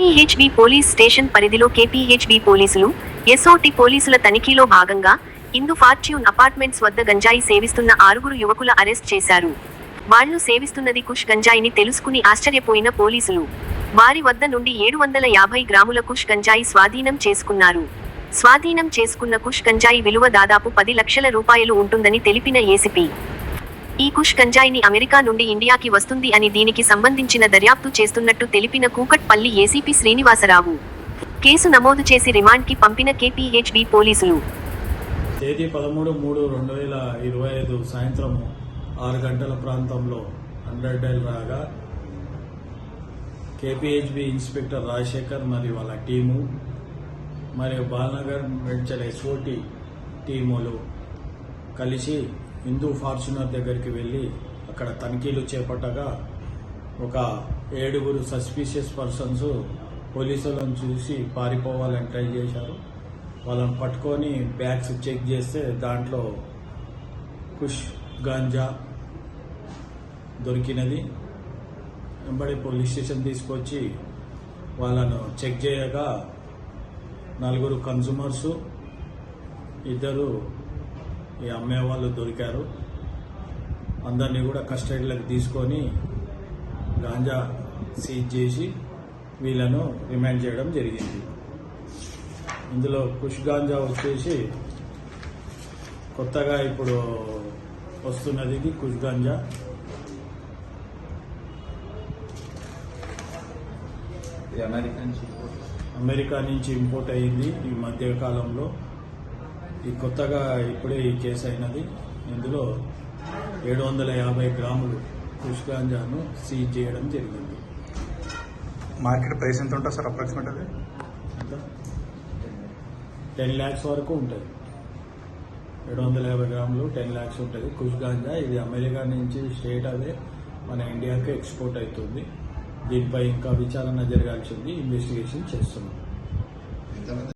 KPHB police station పరిధిలో KPHB పోలీసులు SOT పోలీసుల తనిఖీలో భాగంగా ఇందు ఫార్చ్యూన్ అపార్ట్మెంట్స్ వద్ద గంజాయి సేవిస్తున్న ఆరుగురు యువకుల అరెస్ట్ చేశారు. వాళ్ళు సేవిస్తున్నది కుష్ గంజాయిని తెలుసుకుని ఆశ్చర్యపోయిన పోలీసులు. వారి వద్ద నుండి ఏడు వందల యాభై గ్రాముల కుష్ గంజాయి స్వాధీనం చేసుకున్నారు. స్వాధీనం చేసుకున్న కుష్ గంజాయి విలువ దాదాపు పది లక్షల రూపాయలు ఉంటుందని తెలిపిన ఏసీపీ ఈ కుష్ గంజాయిని అమెరికా నుండి ఇండియాకి వస్తుంది అని దీనికి సంబంధించిన దర్యాప్తు చేస్తున్నట్టు తెలిపిన కూకట్పల్లి ఏసీపీ శ్రీనివాసరావు. కేసు నమోదు చేసి రిమాండ్కి పంపిన కేపీహెచ్బి పోలీసులు. తేదీ పదమూడు మూడు రెండు వేల ఇరవై ఐదు సాయంత్రం ఆరు గంటల ప్రాంతంలో అండర్ డైల్ రాగా కేపీహెచ్బి ఇన్స్పెక్టర్ రాజశేఖర్ మరియు వాళ్ళ టీము మరియు బాలనగర్ మెడ్చల్ ఎస్ఓటి టీములు కలిసి హిందూ ఫార్చునర్ దగ్గరికి వెళ్ళి అక్కడ తనిఖీలు చేపట్టగా ఒక ఏడుగురు సస్పీషియస్ పర్సన్స్ పోలీసులను చూసి పారిపోవాలని ట్రై చేశారు. వాళ్ళని పట్టుకొని బ్యాగ్స్ చెక్ చేస్తే దాంట్లో కుష్ గాంజా దొరికినది. వెంబడి పోలీస్ స్టేషన్ తీసుకొచ్చి వాళ్ళను చెక్ చేయగా నలుగురు కన్సూమర్సు ఇద్దరు ఈ అమ్మే వాళ్ళు దొరికారు. అందరినీ కూడా కస్టడీలోకి తీసుకొని గాంజా సీజ్ చేసి వీళ్ళను రిమాండ్ చేయడం జరిగింది. ఇందులో కుష్ గాంజా వచ్చేసి కొత్తగా ఇప్పుడు వస్తున్నది ఇది కుష్ గాంజా. ఇది అమెరికన్ చిప్ అమెరికా నుంచి ఇంపోర్ట్ అయ్యింది ఈ మధ్య కాలంలో ఈ కొత్తగా ఇప్పుడే ఈ కేసు అయినది. ఇందులో ఏడు వందల యాభై గ్రాములు కుష్ గాంజాను సీజ్ చేయడం జరిగింది. మార్కెట్ ప్రైస్ ఎంత ఉంటుంది సార్ అప్రాక్సిమేట్ అది టెన్ ల్యాక్స్ వరకు ఉంటుంది. ఏడు వందల యాభై గ్రాములు టెన్ ల్యాక్స్ ఉంటుంది. కుష్ గాంజా ఇది అమెరికా నుంచి స్టేట్ అవే మన ఇండియాకి ఎక్స్పోర్ట్ అవుతుంది. దీనిపై ఇంకా విచారణ జరగాల్సింది ఇన్వెస్టిగేషన్ చేస్తున్నాం.